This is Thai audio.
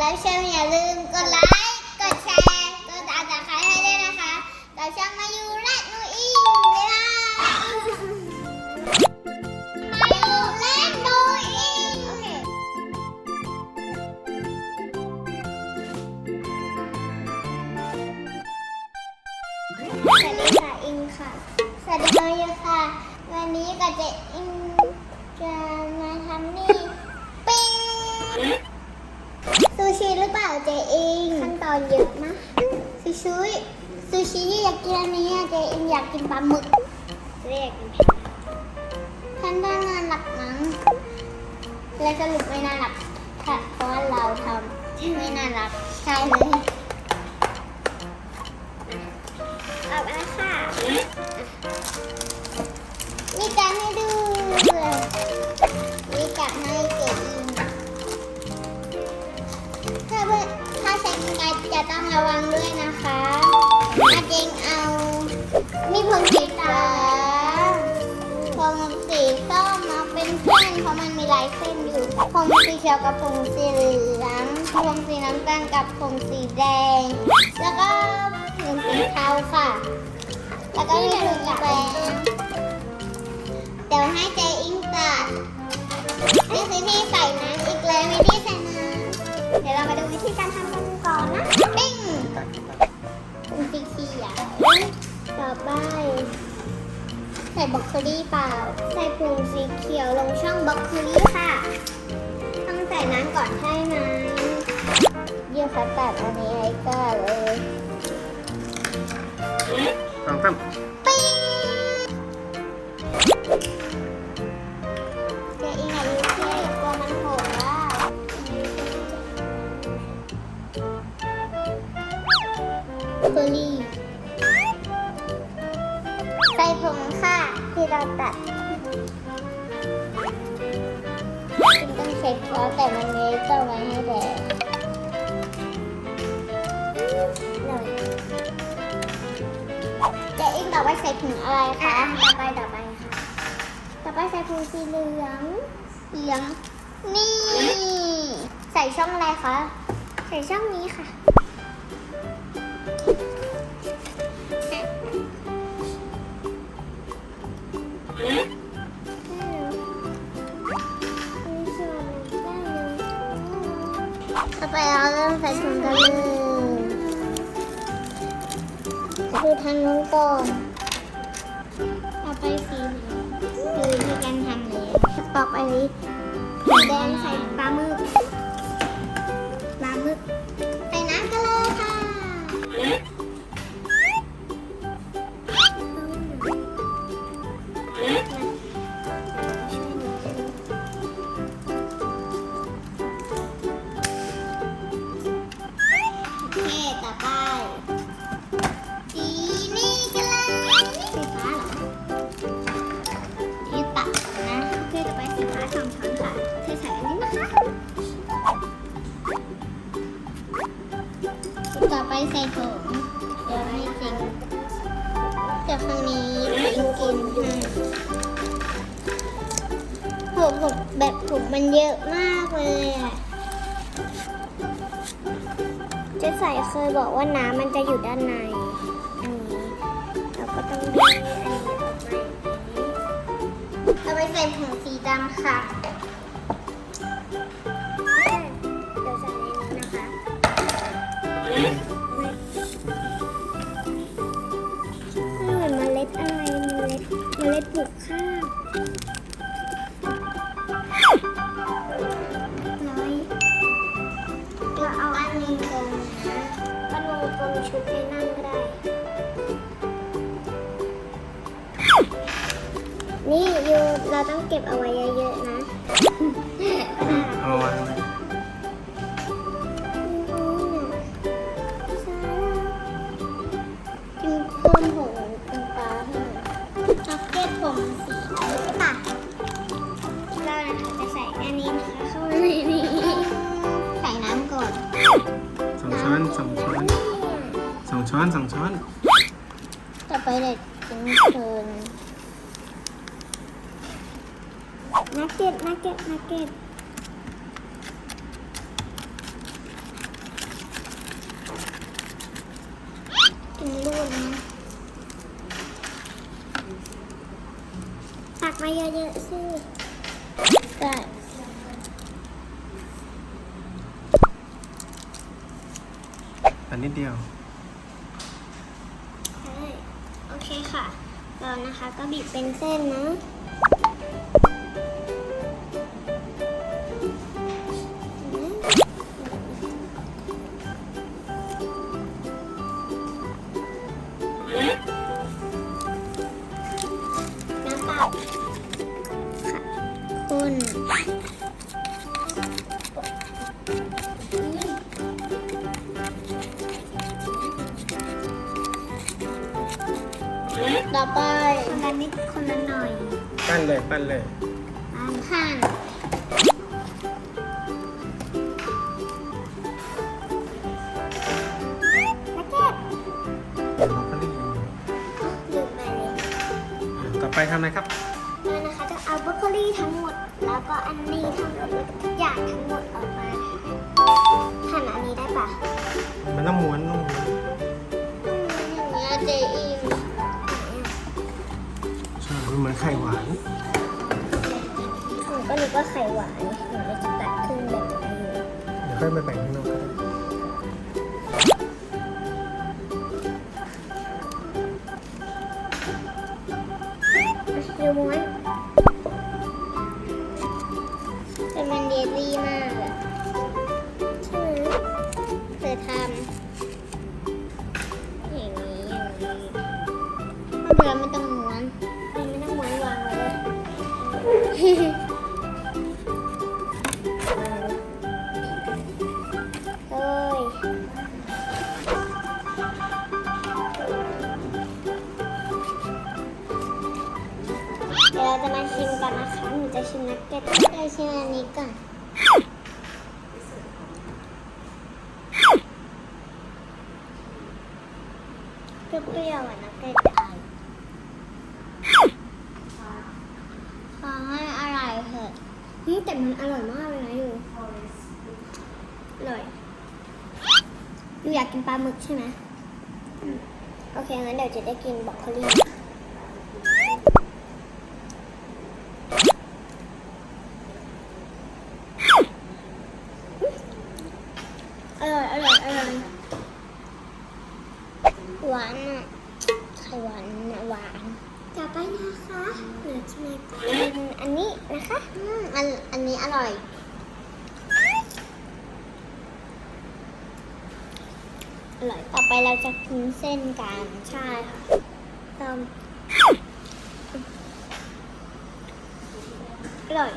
แล้วชื่ออย่าลืมกดไลค์ กดแชร์ กดติดตามจากใครให้ด้วยนะคะเราช่างมาอยู่และนูอิงบ๊ายบายมาอยู่และนูอิงโอเคสวัสดีค่ะอิงค่ะ สวัสดีน้องยูค่ะ วันนี้กับเจอิงจะมาทำนี่ ปิ้ง เจอิงขั้นตอนเยอะมากซูชิซูชิที่อยากกินอันนี้เจอิงอยากกินปลาหมึกเรียกกินขั้นตอนงานหลักมั้งและสรุปไม่น่ารักค่ะเพราะว่าเราทำไม่น่ารักใช่เลยเอาไปค่ะมีการ ต้องระวังด้วยนะคะอาเจงเอา มีผงสีฟ้าผงสีส้มมาเป็นเส้นเพราะมันมีลายเส้นอยู่ผงสีเขียวกับผงสีเหลืองผงสีน้ำตาลกับผงสีแดง แล้วก็ผงสีเทาค่ะ แล้วก็มีถุงแปรงเดี๋ยวให้เจอิงตัดนี่คือที่ใส่น้ำอีกแล้วไม่ได้ใส่น้ำเดี๋ยวเรามาดูวิธีการทำ องนะปิ้งเป็นสีเขียวต่อไปใส่บล็อกโคลี่เปล่า ใส่ผงสีเขียวลงช่องบล็อกโคลี่ค่ะ ต้องใส่น้ำก่อนใช่ไหมเยี่ยมค่ะตัดอันนี้ไอ้ก่อนเลยสองสาม ช็คเพราะแต่มันเล็กก็ไว้ให้แดงเจ๊อิงต่อไปใส่ถุงอะไรคะต่อไปต่อไปค่ะ ต่อไปใส่ถุงสีเหลืองเหลือง นี่ ใส่ช่องอะไรคะ ใส่ช่องนี้ค่ะ ต่อไปเราเริ่มใส่ถุงกันเลยดูทางนู้นก่อนต่อไปสีเหลืองคือที่การทำเลยต่อไปสีแดงใส่ปลาหมึก ต่อไปใส่ผงเดี๋ยวให้จริงเดี๋ยวครั้งนี้จริงกินให้ผงผงแบบผงมันเยอะมากเลยอะเจ๊ใส่เคยบอกว่าน้ำมันจะอยู่ด้านใน อันนี้เราก็ต้องดึงอันนี้ออกมาอย่างนี้เราไปใส่ผงสีดำค่ะ นี่ยูเราต้องเก็บเอาไว้เยอะๆนะเอามาวางไว้กินเพิ่มผงน้ำปลาให้ช็อกเก็ตผงสีค่ะเรานะคะจะใส่อันนี้นะคะเข้าไปในนี้ใส่น้ำก่อนสองช้อนสองช้อนสองช้อนสองช้อน ต่อไปเด็ดกิน เก็ตนักเก็ตนักเก็ตกินรูกนะตักมาเยอะๆสิเกิดอันนิดเดียว โอเคค่ะเรานะคะก็บีบเป็นเส้นนะ คุณต่อไปคนละนิดคนละหน่อยปั้นเลยปั้นเลยอ่านผ่านแล้วก็เดี๋ยวเราก็รีบลืมไปเลยต่อไปทำอะไรครับ บรอกโคลีทั้งหมด แล้วก็อันนี้ทั้งหมดแล้วก็ทุกอย่างทั้งหมดออกมาหั่นอันนี้ได้ปะมันต้องม้วนต้องม้วนอย่างเงี้ยเจอิมใช่มันเหมือนไข่หวานหนูก็นึกว่าไข่หวานหนูจะตัดครึ่งแบบนี้อยู่เดี๋ยวค่อยไปแบ่งให้น้องก็ไจะมาชิมกันนะคะหนูจะชิมนักเก็ตได้ชิมอันนี้ก่อนเปรี้ยวๆอะนักเก็ตอายขอให้อร่อยเถอะนี่แต่มันอร่อยมากเลยนะอยู่อร่อยอยู่อยากกินปลาหมึกใช่ไหมอืมโอเคงั้นเดี๋ยวจะได้กินบรอกโคลี อร่อย อร่อย อร่อย หวานอะไข่หวานน่ะหวาน ต่อไปนะคะเดี๋ยวจะมากินอันนี้นะคะอืมอันอันนี้อร่อย อร่อย ต่อไปเราจะกินเส้นกันใช่ค่ะตอมอร่อย